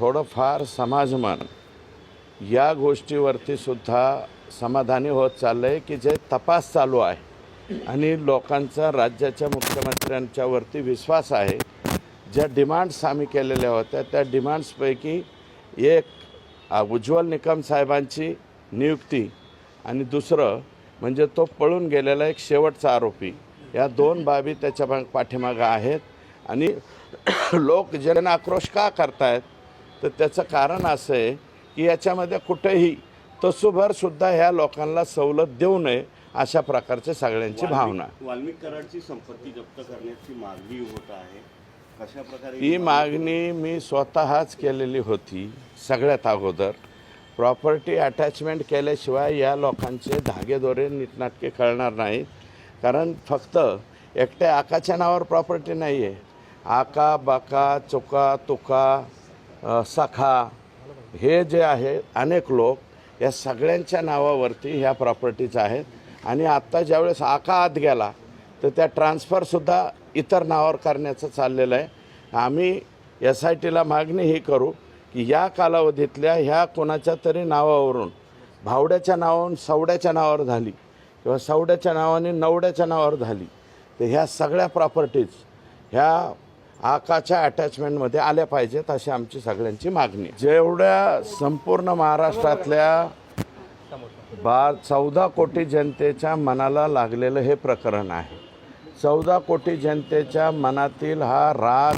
थोडंफार समाजमन या गोष्टीवरती सुद्धा समाधानी होत चाललं आहे की जे तपास चालू आहे. आणि लोकांचा राज्याच्या मुख्यमंत्र्यांच्यावरती विश्वास आहे. ज्या डिमांड्स आम्ही केलेल्या होत्या त्या डिमांड्सपैकी एक उज्ज्वल निकम साहेबांची नियुक्ती आणि दुसरं म्हणजे तो पळून गेलेला एक शेवटचा आरोपी. या दोन बाबी त्याच्या पाठीमागं आहेत. आणि लोक जन आक्रोश का करतायत तर त्याचं कारण असं आहे की याच्यामध्ये कुठेही तसूभर सुद्धा ह्या लोकांना सवलत देऊ नये अशा प्रकारची सगळ्यांची भावना. आहे. वाल्मिक कराडची संपत्ती जप्त करण्याची मागणी होत आहे. कशा प्रकारे ही मागणी मी स्वतःच केलेली होती सगळ्यात अगोदर. प्रॉपर्टी अटॅचमेंट केल्याशिवाय या लोकांचे धागेदोरे नीटनाटके कळणार नाहीत. कारण फक्त एकट्या आकाच्या नावावर प्रॉपर्टी नाही आहे आका बाका चुका तुका सखा हे जे आहे अनेक लोक या सगळ्यांच्या नावावरती ह्या प्रॉपर्टीज आहेत. आणि आत्ता ज्यावेळेस आका आत गेला तर त्या ट्रान्सफरसुद्धा इतर नावावर करण्याचं चाललेलं आहे. आम्ही एस आय टीला मागणी ही करू की या कालावधीतल्या ह्या कोणाच्या तरी नावावरून भावड्याच्या नावावरून सवड्याच्या नावावर झाली किंवा सवड्याच्या नावाने नवड्याच्या नावावर झाली तर ह्या सगळ्या प्रॉपर्टीज ह्या आकाच्या अटॅचमेंटमध्ये आल्या पाहिजेत अशी आमची सगळ्यांची मागणी जेवढ्या संपूर्ण महाराष्ट्रातल्या बा चौदा कोटी जनतेच्या मनाला लागलेलं हे प्रकरण आहे. चौदा कोटी जनतेच्या मनातील हा राग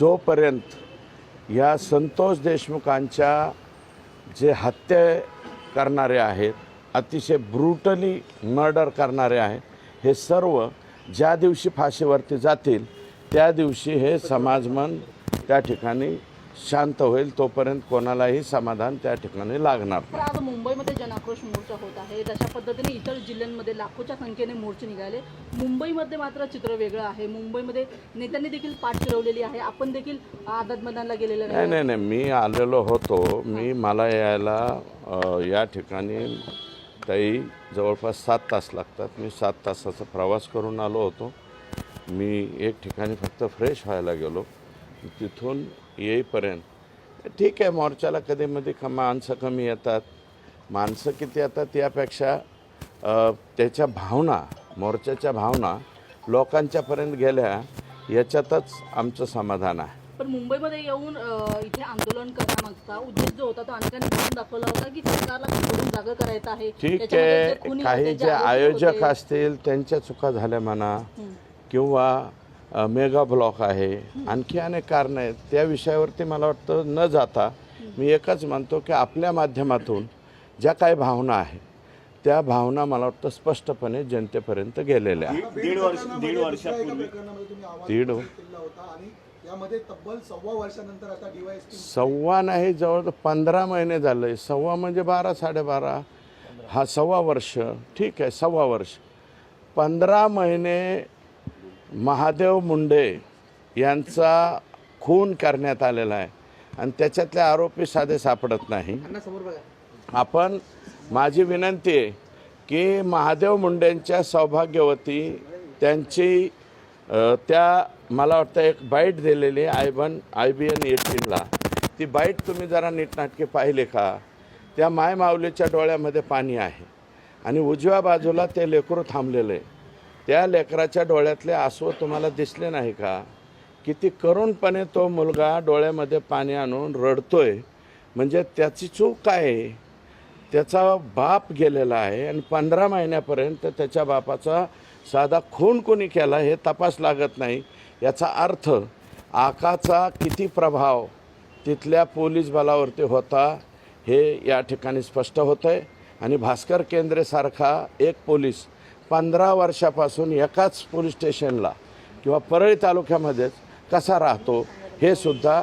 जोपर्यंत या संतोष देशमुखांच्या जे हत्या करणारे आहेत अतिशय ब्रुटली मर्डर करणारे आहेत हे सर्व ज्या दिवशी फाशीवरती जातील त्या दिवशी हे समाजमन त्या ठिकाणी शांत होईल तोपर्यंत कोणालाही समाधान त्या ठिकाणी लागणार नाही. आज मुंबईमध्ये जनाक्रोश मोर्चा होत आहे. तशा पद्धतीने इतर जिल्ह्यांमध्ये लाखोच्या संख्येने मोर्चे निघाले. मुंबईमध्ये मात्र चित्र वेगळं आहे. मुंबईमध्ये नेत्यांनी देखील पाठ फिरवलेली आहे. आपण देखील आझाद मैदानला गेलेलं नाही नाही नाही. मी आलेलो होतो. मी मला यायला या ठिकाणी काही जवळपास सात तास लागतात. मी सात तासाचा प्रवास करून आलो होतो. मी एक ठिकाणी फक्त फ्रेश व्हायला गेलो. तिथून येईपर्यंत ठीक आहे मोर्चाला कधीमध्ये क माणसं कमी येतात. माणसं किती येतात यापेक्षा त्याच्या भावना मोर्चाच्या भावना लोकांच्यापर्यंत गेल्या याच्यातच आमचं समाधान आहे. पण मुंबईमध्ये येऊन इथे आंदोलन करण्यामागचा उद्देश जो होता तो अनेकांनी दाखवला होता की सरकारला जागं करायचं आहे. ठीक आहे काही जे आयोजक असतील त्यांच्या चुका झाल्या म्हणा. किंवा मेगा ब्लॉक आहे आणखी अनेक कारणं आहेत. त्या विषयावरती मला वाटतं न जाता मी एकच म्हणतो की आपल्या माध्यमातून ज्या काही भावना आहेत त्या भावना मला वाटतं स्पष्टपणे जनतेपर्यंत गेलेल्या दीड वर्ष दीड वर्षापूर्वी. दीड सव्वा नाही जवळ पंधरा महिने झाले. सव्वा म्हणजे बारा साडेबारा. हा सव्वा वर्ष ठीक आहे सव्वा वर्ष. पंधरा महिने महादेव मुंडे यांचा खून करण्यात आलेला आहे. आणि त्याच्यातले आरोपी साधे सापडत नाही. आपण माझी विनंती आहे की महादेव मुंडेंच्या सौभाग्यवती त्यांची त्या मला वाटतं एक बाईट दिलेली आय बन आय बी एन एटीनला. ती बाईट तुम्ही जरा नीटनाटके पाहिले का? त्या माय माऊलीच्या डोळ्यामध्ये पाणी आहे. आणि उजव्या बाजूला ते लेकरू थांबलेलं. आहे त्या लेकराच्या डोळ्यातले आसव तुम्हाला दिसले नाही का? किती करुणपणे तो मुलगा डोळ्यामध्ये पाणी आणून रडतोय. म्हणजे त्याची चूक काय आहे? त्याचा बाप गेलेला आहे आणि पंधरा महिन्यापर्यंत त्याच्या बापाचा साधा खून कोणी केला हे तपास लागत नाही. याचा अर्थ आकाचा किती प्रभाव तिथल्या पोलीस बलावरती होता हे या ठिकाणी स्पष्ट होतं आहे आणि भास्कर केंद्रेसारखा एक पोलीस पंधरा वर्षापासून एकाच पोलीस स्टेशनला किंवा परळी तालुक्यामध्येच कसा राहतो हे सुद्धा